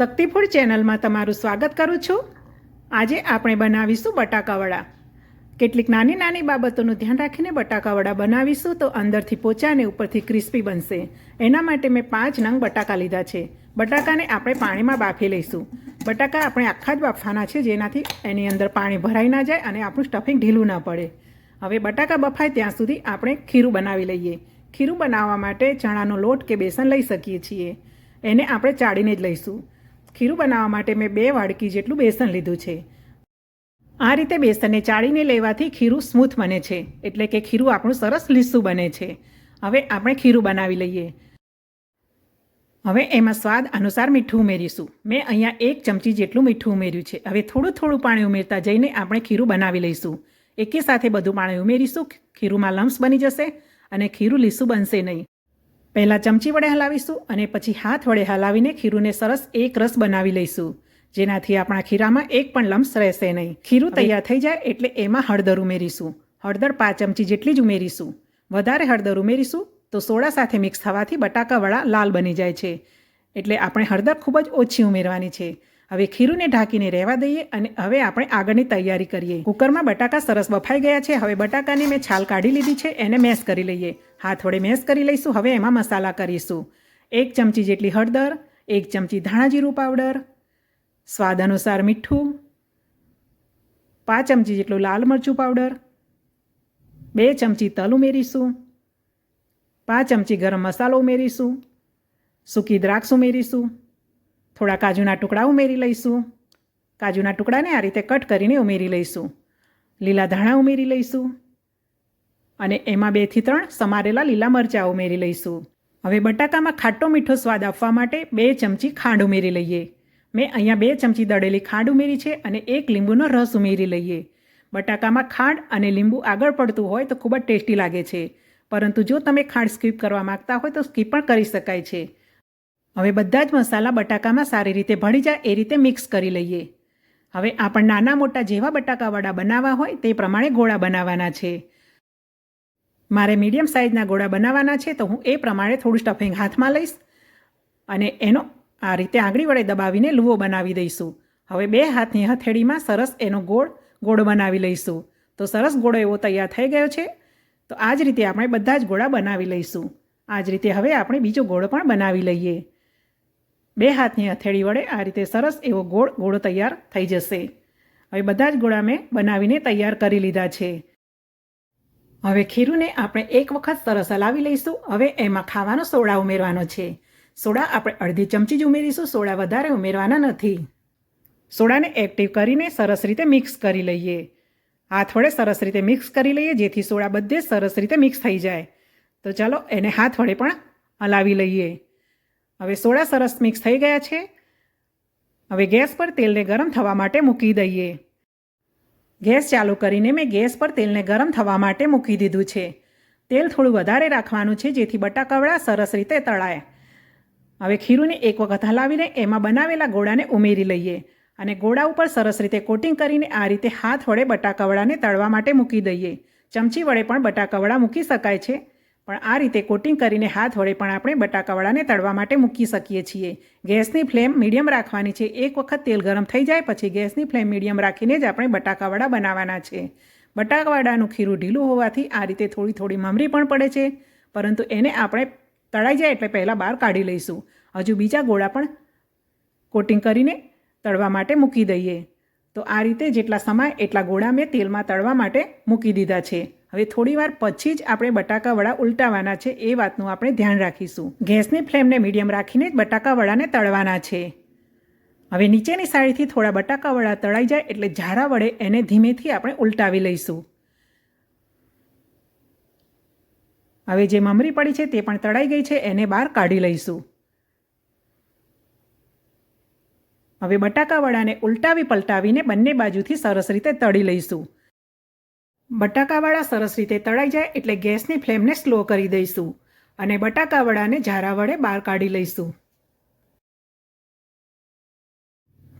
શક્તિ food ચેનલમાં તમારું સ્વાગત કરું છું. આજે આપણે બનાવીશું બટાકાવડા. કેટલીક નાની નાની બાબતોનું ધ્યાન રાખીને બટાકાવડા બનાવીશું તો અંદરથી પોચા અને ઉપરથી ક્રિસ્પી બનશે. એના માટે મેં પાંચ નંગ બટાકા લીધા છે. બટાકાને આપણે પાણીમાં બાફી લઈશું. બટાકા આપણે આખા જ બાફવાના છે જેનાથી એની અંદર પાણી ભરાઈ ના જાય અને આપણું સ્ટફિંગ ઢીલું ના પડે. હવે બટાકા બફાય ત્યાં સુધી આપણે ખીરું બનાવી લઈએ. ખીરું બનાવવા માટે ચણાનો લોટ કે બેસન લઈ શકીએ છીએ. એને આપણે ચાળીને જ લઈશું. ખીરું બનાવવા માટે મેં બે વાડકી જેટલું બેસન લીધું છે. આ રીતે બેસનને ચાળીને લેવાથી ખીરું સ્મૂથ બને છે, એટલે કે ખીરું આપણું સરસ લીસું બને છે. હવે આપણે ખીરું બનાવી લઈએ. હવે એમાં સ્વાદ અનુસાર મીઠું ઉમેરીશું. મેં અહીંયા એક ચમચી જેટલું મીઠું ઉમેર્યું છે. હવે થોડું થોડું પાણી ઉમેરતા જઈને આપણે ખીરું બનાવી લઈશું. એકી સાથે બધું પાણી ઉમેરીશું. ખીરુંમાં લમ્સ બની જશે અને ખીરું લીસું બનશે નહીં. પહેલાં ચમચી વડે હલાવીશું અને પછી હાથ વડે હલાવીને ખીરુંને સરસ એક રસ બનાવી લઈશું. જેનાથી આપણા ખીરામાં એક પણ લમ્સ રહેશે નહીં. ખીરું તૈયાર થઈ જાય એટલે એમાં હળદર ઉમેરીશું. હળદર પાંચ ચમચી જેટલી જ ઉમેરીશું. વધારે હળદર ઉમેરીશું તો સોડા સાથે મિક્સ થવાથી બટાકાવાળા લાલ બની જાય છે. એટલે આપણે હળદર ખૂબ જ ઓછી ઉમેરવાની છે. હવે ખીરુંને ઢાંકીને રહેવા દઈએ અને હવે આપણે આગળની તૈયારી કરીએ. કુકરમાં બટાકા સરસ બફાઈ ગયા છે. હવે બટાકાની મેં છાલ કાઢી લીધી છે. એને મેશ કરી લઈએ. હાથ થોડે મેશ કરી લઈશું. હવે એમાં મસાલા કરીશું. એક ચમચી જેટલી હળદર, એક ચમચી ધાણા જીરું પાવડર, સ્વાદ અનુસાર મીઠું, પાંચ ચમચી જેટલું લાલ મરચું પાવડર, બે ચમચી તલ ઉમેરીશું, પાંચ ચમચી ગરમ મસાલો ઉમેરીશું, સૂકી દ્રાક્ષ ઉમેરીશું થોડા કાજુના ટુકડા ઉમેરી લઈશું. કાજુના ટુકડાને આ રીતે કટ કરીને ઉમેરી લઈશું. લીલા ધાણા ઉમેરી લઈશું. અને એમાં બેથી ત્રણ સમારેલા લીલા મરચાં ઉમેરી લઈશું. હવે બટાકામાં ખાટો મીઠો સ્વાદ આપવા માટે બે ચમચી ખાંડ ઉમેરી લઈએ. મેં અહીંયા બે ચમચી દળેલી ખાંડ ઉમેરી છે અને એક લીંબુનો રસ ઉમેરી લઈએ. બટાકામાં ખાંડ અને લીંબુ આગળ પડતું હોય તો ખૂબ જ ટેસ્ટી લાગે છે. પરંતુ જો તમે ખાંડ સ્કીપ કરવા માંગતા હોય તો સ્કીપ પણ કરી શકાય છે. હવે બધા જ મસાલા બટાકામાં સારી રીતે ભળી જાય એ રીતે મિક્સ કરી લઈએ. હવે આપણે નાના મોટા જેવા બટાકાવાળા બનાવવા હોય તે પ્રમાણે ગોળા બનાવવાના છે. મારે મીડિયમ સાઇઝના ગોળા બનાવવાના છે તો હું એ પ્રમાણે થોડું સ્ટફિંગ હાથમાં લઈશ અને એનો આ રીતે આંગળી વડે દબાવીને લુવો બનાવી દઈશું. હવે બે હાથની હથેળીમાં સરસ એનો ગોળ ગોળ બનાવી લઈશું. તો સરસ ગોળો એવો તૈયાર થઈ ગયો છે. તો આ જ રીતે આપણે બધા જ ગોળા બનાવી લઈશું. આ જ રીતે હવે આપણે બીજો ગોળો પણ બનાવી લઈએ. બે હાથની હથેળી વડે આ રીતે સરસ એવો ગોળ ગોળો તૈયાર થઈ જશે. હવે બધા જ ગોળા મેં બનાવીને તૈયાર કરી લીધા છે. હવે ખીરુંને આપણે એક વખત સરસ હલાવી લઈશું. હવે એમાં ખાવાનો સોડા ઉમેરવાનો છે. સોડા આપણે અડધી ચમચી જ ઉમેરીશું. સોડા વધારે ઉમેરવાના નથી. સોડાને એક્ટિવ કરીને સરસ રીતે મિક્સ કરી લઈએ. હાથ વડે સરસ રીતે મિક્સ કરી લઈએ જેથી સોડા બધે સરસ રીતે મિક્સ થઈ જાય. તો ચાલો એને હાથ વડે પણ હલાવી લઈએ. હવે સોડા સરસ મિક્સ થઈ ગયા છે. હવે ગેસ પર તેલને ગરમ થવા માટે મૂકી દઈએ. ગેસ ચાલુ કરીને મેં ગેસ પર તેલને ગરમ થવા માટે મૂકી દીધું છે. તેલ થોડું વધારે રાખવાનું છે, જેથી બટાકાવડા સરસ રીતે તળાય. હવે ખીરુંને એક વખત હલાવીને એમાં બનાવેલા ગોળાને ઉમેરી લઈએ અને ગોળા ઉપર સરસ રીતે કોટિંગ કરીને આ રીતે હાથ વડે બટાકાવડાને તળવા માટે મૂકી દઈએ. ચમચી વડે પણ બટાકાવડા મૂકી શકાય છે. પણ આ રીતે કોટિંગ કરીને હાથ વડે પણ આપણે બટાકાવડાને તળવા માટે મૂકી શકીએ છીએ. ગેસની ફ્લેમ મીડિયમ રાખવાની છે. એક વખત તેલ ગરમ થઈ જાય પછી ગેસની ફ્લેમ મીડિયમ રાખીને જ આપણે બટાકાવડા બનાવવાના છે. બટાકાવડાનું ખીરું ઢીલું હોવાથી આ રીતે થોડી થોડી મમરી પણ પડે છે. પરંતુ એને આપણે તળાઈ જાય એટલે પહેલાં બહાર કાઢી લઈશું. હજુ બીજા ગોળા પણ કોટિંગ કરીને તળવા માટે મૂકી દઈએ. તો આ રીતે જેટલા સમાય એટલા ગોળા મેં તેલમાં તળવા માટે મૂકી દીધા છે. હવે થોડી વાર પછી જ આપણે બટાકા વડા ઉલટાવાના છે એ વાતનું આપણે ધ્યાન રાખીશું. ગેસની ફ્લેમને મીડિયમ રાખીને જ બટાકા વડાને તળવાના છે. હવે નીચેની સાઈડથી થોડા બટાકા વડા તળાઈ જાય એટલે ઝારા વડે એને ધીમેથી આપણે ઉલટાવી લઈશું. હવે જે મમરી પડી છે તે પણ તળાઈ ગઈ છે, એને બહાર કાઢી લઈશું. હવે બટાકા વડાને ઉલટાવી પલટાવીને બંને બાજુથી સરસ રીતે તળી લઈશું. બટાકાવાળા સરસ રીતે તળાઈ જાય એટલે ગેસની ફ્લેમને સ્લો કરી દઈશું અને બટાકાવડાને ઝારા વડે બહાર કાઢી લઈશું.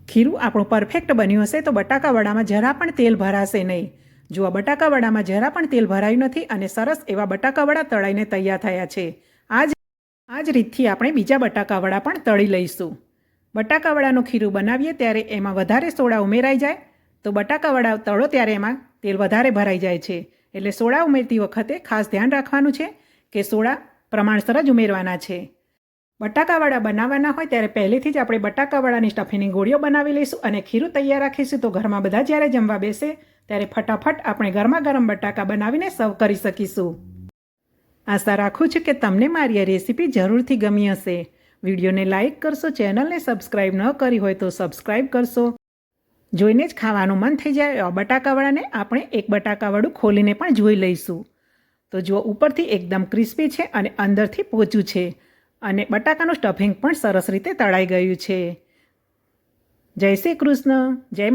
ખીરું આપણું પરફેક્ટ બન્યું હશે તો બટાકાવડામાં જરા પણ તેલ ભરાશે નહીં. જો આ બટાકાવડામાં જરા પણ તેલ ભરાયું નથી અને સરસ એવા બટાકાવડા તળાઈને તૈયાર થયા છે આ જ આ જ રીતથી આપણે બીજા બટાકાવડા પણ તળી લઈશું. બટાકાવડાનું ખીરું બનાવીએ ત્યારે એમાં વધારે સોડા ઉમેરાઈ જાય. તો બટાકાવડા તળો ત્યારે એમાં તેલ વધારે ભરાઈ જાય છે. એટલે સોડા ઉમેરતી વખતે ખાસ ધ્યાન રાખવાનું છે કે સોડા પ્રમાણસર જ ઉમેરવાના છે. બટાકાવાળા બનાવવાના હોય ત્યારે પહેલેથી જ આપણે બટાકાવાળાની સ્ટફીની ગોળીઓ બનાવી લઈશું અને ખીરું તૈયાર રાખીશું. તો ઘરમાં બધા જ્યારે જમવા બેસે ત્યારે ફટાફટ આપણે ગરમા ગરમ બટાકા બનાવીને સર્વ કરી શકીશું. આશા રાખું છું કે તમને મારી આ રેસીપી જરૂરથી ગમી હશે. વિડીયોને લાઇક કરશો, ચેનલને સબસ્ક્રાઇબ ન કરી હોય તો સબસ્ક્રાઇબ કરશો. જોઈને જ ખાવાનું મન થઈ જાય બટાકાવાળાને આપણે એક બટાકાવાળું ખોલીને પણ જોઈ લઈશું. તો જો ઉપરથી એકદમ ક્રિસ્પી છે અને અંદરથી પોચું છે અને બટાકાનું સ્ટફિંગ પણ સરસ રીતે તળાઈ ગયું છે. જય શ્રી કૃષ્ણ. જય